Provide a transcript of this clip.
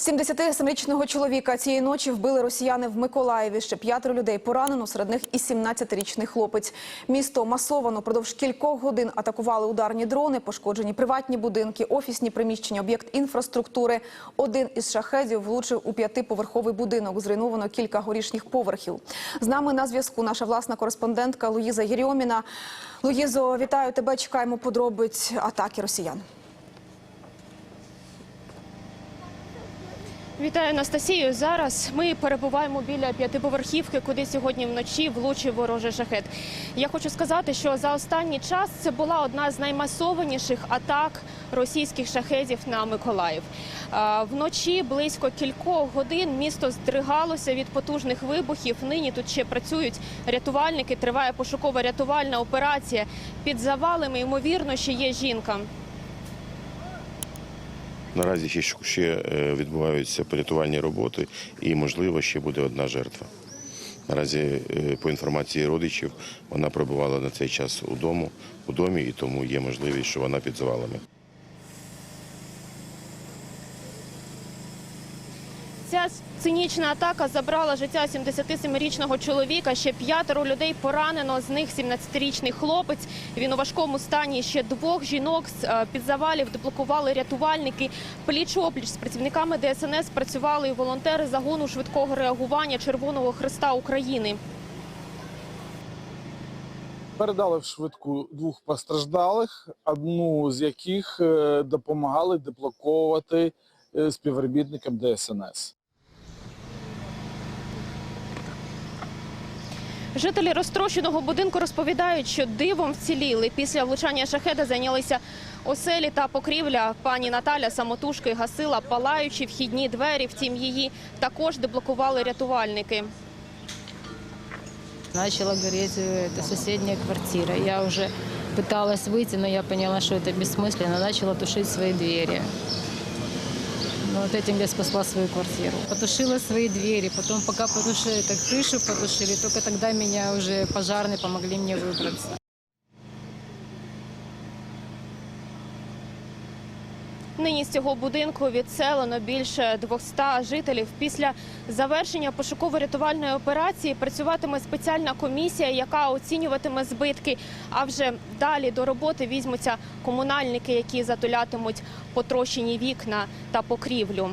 77-річного чоловіка цієї ночі вбили росіяни в Миколаєві. Ще п'ятеро людей поранено, серед них і 17-річний хлопець. Місто масовано продовж кількох годин атакували ударні дрони, пошкоджені приватні будинки, офісні приміщення, об'єкт інфраструктури. Один із шахедів влучив у п'ятиповерховий будинок. Зруйновано кілька горішніх поверхів. З нами на зв'язку наша власна кореспондентка Луїза Єрьоміна. Луїзо, вітаю тебе. Чекаємо подробиць атаки росіян. Вітаю Анастасію. Зараз ми перебуваємо біля п'ятиповерхівки, куди сьогодні вночі влучив ворожий шахет. Я хочу сказати, що за останній час це була одна з наймасованіших атак російських шахедів на Миколаїв. Вночі близько кількох годин місто здригалося від потужних вибухів. Нині тут ще працюють рятувальники. Триває пошукова рятувальна операція. Під завалами ймовірно ще є жінка. Наразі ще, е, відбуваються порятувальні роботи і, можливо, ще буде одна жертва. Наразі, е, по інформації родичів, вона перебувала на цей час у у домі, і тому є можливість, що вона під завалами. Ця цинічна атака забрала життя 77-річного чоловіка. Ще п'ятеро людей поранено. З них 17-річний хлопець. Він у важкому стані. Ще двох жінок з е, під завалів деблокували рятувальники. Пліч опліч з працівниками ДСНС працювали і волонтери загону швидкого реагування Червоного Христа України. Передали в швидку двох постраждалих, одну з яких е, допомагали деблоковувати е, співробітникам ДСНС. Жителі розтрощеного будинку розповідають, що дивом вціліли. Після влучання шахеда зайнялися оселі та покрівля. Пані Наталя самотужки гасила палаючі вхідні двері. Втім, її також деблокували рятувальники. Начала гореть э, это соседняя квартира. Я уже пыталась выйти, но я поняла, что это бессмысленно. Начала тушить свои двери. Но вот этим я спасла свою квартиру. Потушила свои двери, потом пока потушили, так крышу потушили, только тогда меня уже пожарные помогли мне выбраться. Нині з цього будинку відселено більше 200 жителів. Після завершення пошуково-рятувальної операції працюватиме спеціальна комісія, яка оцінюватиме збитки. А вже далі до роботи візьмуться комунальники, які затулятимуть потрощені вікна та покрівлю.